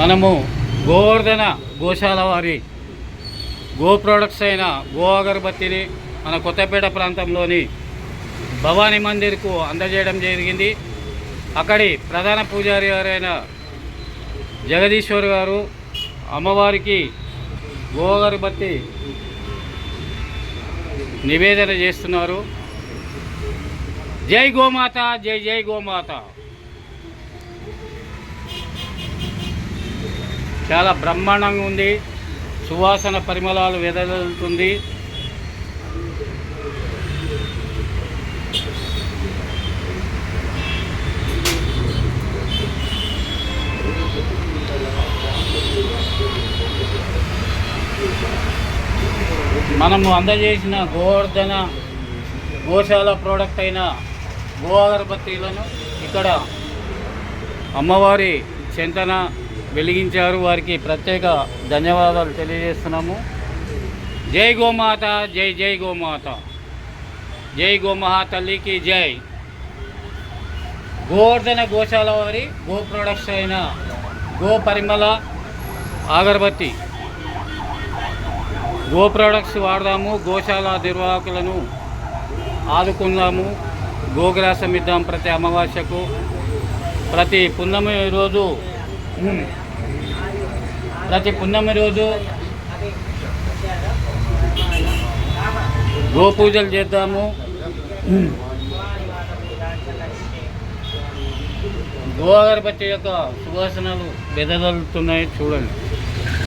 మనము గోవర్ధన గోశాల వారి గో ప్రొడక్ట్స్ అయిన గో అగరబత్తిని మన కొత్తపేట ప్రాంతంలోని భవానీ మందిర్కు అందజేయడం జరిగింది. అక్కడి ప్రధాన పూజారి గారైన జగదీశ్వర్ గారు అమ్మవారికి గో అగరబత్తి నివేదన చేస్తున్నారు. జై గోమాత జై జై గోమాత. చాలా బ్రహ్మాండంగా ఉంది. సువాసన పరిమళాలు వెదజల్లుతుంది. మనము అందజేసిన గోవర్ధన గోశాల ప్రోడక్ట్ అయిన గో అగరబత్తీలను ఇక్కడ అమ్మవారి చెంతన వెలిగించారు. వారికి ప్రత్యేక ధన్యవాదాలు తెలియజేస్తున్నాము. జై గోమాత జై జై గోమాత. జై గోమహా తల్లికి జై. గోవర్ధన గోశాల వారి గో ప్రొడక్ట్స్ అయిన గో పరిమళ అగరబత్తి. గో ప్రొడక్ట్స్ వాడదాము గోశాల నిర్వాహకులను ఆదుకుందాము గోగ్రాసం ఇద్దాం ప్రతి అమావాస్యకు. ప్రతి పున్నమి రోజు ప్రతి పున్నమి రోజు గో పూజలు చేద్దాము ఉమ్. గో అగరబత్తి యొక్క సువాసనలు బెదదలుతున్నాయి చూడండి